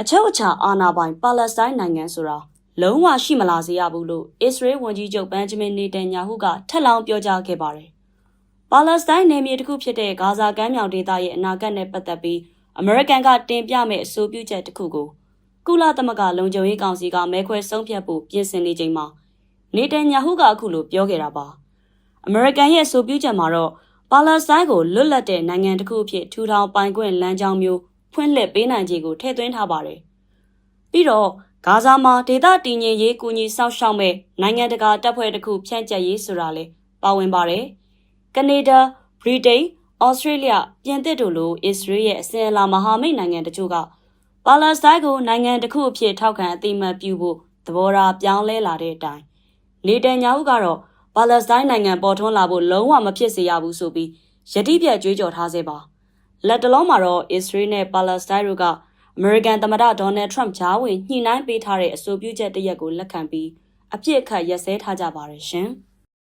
အချုပ်အခြာအာဏာပိုင်ပါလက်စတိုင်းနိုင်ငံဆိုတာလုံးဝရှိမလာစေရဘူးလို့အစ္စရေးဝန်ကြီးချုပ်ဘန်ဂျမင်နေတန်ညာဟုကထက်လောင်းပြောကြားခဲ့ပါတယ်။ပါလက်စတိုင်းနယ်မြေတစ်ခုဖြစ်တဲ့ဂါဇာကမ်းမြောင်ဒေသရဲ့အနာဂတ်နဲ့ပတ်သက်ပြီးအမေရိကန်ကတင်ပြမဲ့အဆိုပြုချက်တစ်ခုကိုကုလသမဂ္ဂလုံခြုံရေးကောင်စီကမဲခွဲဆုံးဖြတ်ဖို့ပြင်ဆင်နေချိန်မှာနေတန်ညာဟုကအခုလိုပြောခဲ့တာပါ။အမေရိကန်ရဲ့အဆိုပြုချက်မှာတော့ပါလက်စတိုင်းကိုလွတ်လပ်တဲ့နိုင်ငံတစ်ခုအဖြစ်ထူထောင်ပိုင်ခွင့်လမ်းကြောင်းမျိုး ဖွင့်လှစ်ပေးနိုင်ခြေကိုထည့်သွင်းထားပါတယ်။ပြီးတော့ဂါဇာမှာဒေသတည်ငြိမ်ရေးကူညီစောင့်ရှောက်မဲ့နိုင်ငံတကာတပ်ဖွဲ့တစ်ခုဖြန့်ကျက်ရေးဆိုတာလည်းပါဝင်ပါတယ်။ကနေဒါ၊ဗြိတိန်၊ဩစတြေးလျ၊ပြင်သစ်တို့လိုအစ္စရေးရဲ့အစဉ်အလာမဟာမိတ်နိုင်ငံတချို့ကပါလက်စတိုင်းကိုနိုင်ငံတစ်ခုအဖြစ်ထောက်ခံအသိအမှတ်ပြုဖို့သဘောထားပြောင်းလဲလာတဲ့အတိုင်းနေတန်ညာဟုကတော့ပါလက်စတိုင်းနိုင်ငံပေါ်ထွန်းလာဖို့လုံးဝမဖြစ်စေရဘူးဆိုပြီးယတိပြတ်ကြွေးကြော်ထားစေပါ လက်တလုံးမှာတော့အစ္စရေးနဲ့ပါလက်စတိုင်းတို့ကအမေရိကန်သမ္မတဒေါ်နယ်ထရန့်ဂျားဝင်ညှိနှိုင်းပေးထားတဲ့အဆိုပြုချက်တစ်ရက်ကိုလက်ခံပြီးအပြစ်အခတ်ရက်စဲထားကြပါတယ်ရှင်။